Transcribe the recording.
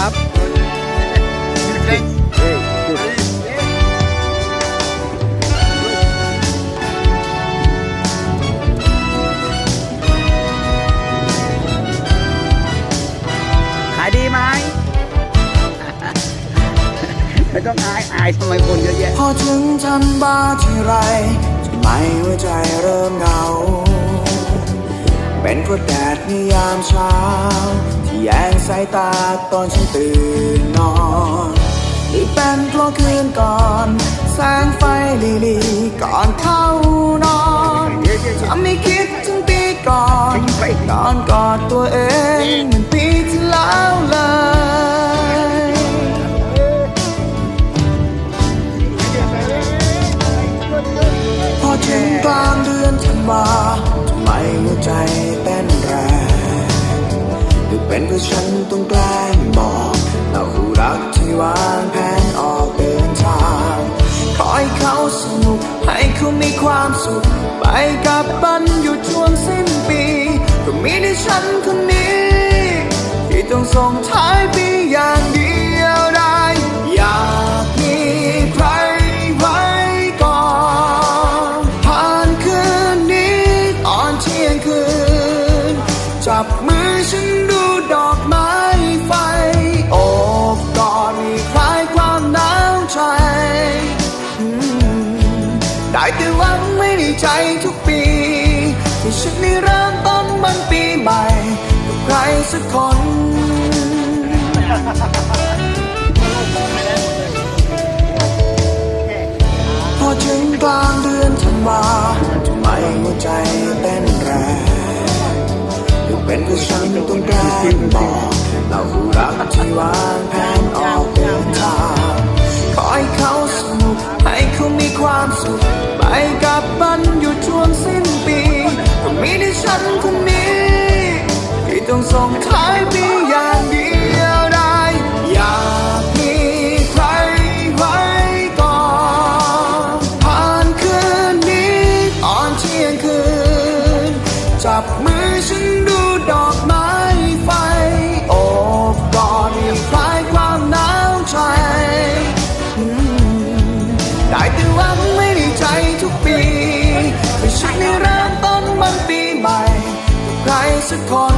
ครับขายดีไหมไม่ต้องอายอายทำไมคนเยอะแยะ พอถึงจันบ้าทีไรทำไม่หัวใจเริ่มเหงา เป็นเพราะแดดในยามเช้า แยงสายตาตอนฉันตื่นนอนหรือเป็นเพราะคืนก่อน แสงไฟลีลีก่อนเข้านอนทำให้คิดถึงปีก่อนนอนกอดตัวเองเหมือนปีที่แล้วเลยพอถึงกลางเดือนธันวาทำไมหัวใจเต้น เป็นเพราะฉันต้องแกล้งบอกเราคู่รักที่วางแผนออกเดินทางขอให้เขาสนุกให้เขามีความสุข ไปกับบันอยู่ช่วงสิ้นปีก็มีแต่ฉันคนนี้ ที่ต้องส่งท้ายปีอย่าง ได้แต่หวังไม่ในใจทุกปี ที่ฉันได้เริ่มต้นมันปีใหม่กับใครสักคนพอถึงกลางเดือนธันวาทำไมหัวใจเต้นแรงหรือเป็นเพราะฉันต้องกล้บอกเราคู่รักที่วางแผน ไปกับบันอยู่ช่วงสิ้นปีก็มีแต่ฉันคนนี้ ที่ต้องส่งท้ายปีอย่างเดียวได้ อยากมีใครไว้ก่อนผ่านคืนนี้ตอนเที่ยงคืน จับมือฉันดูดอกไม้ไฟโอบกอดให้คลายความหนาวใจได้แต่หวัง กปี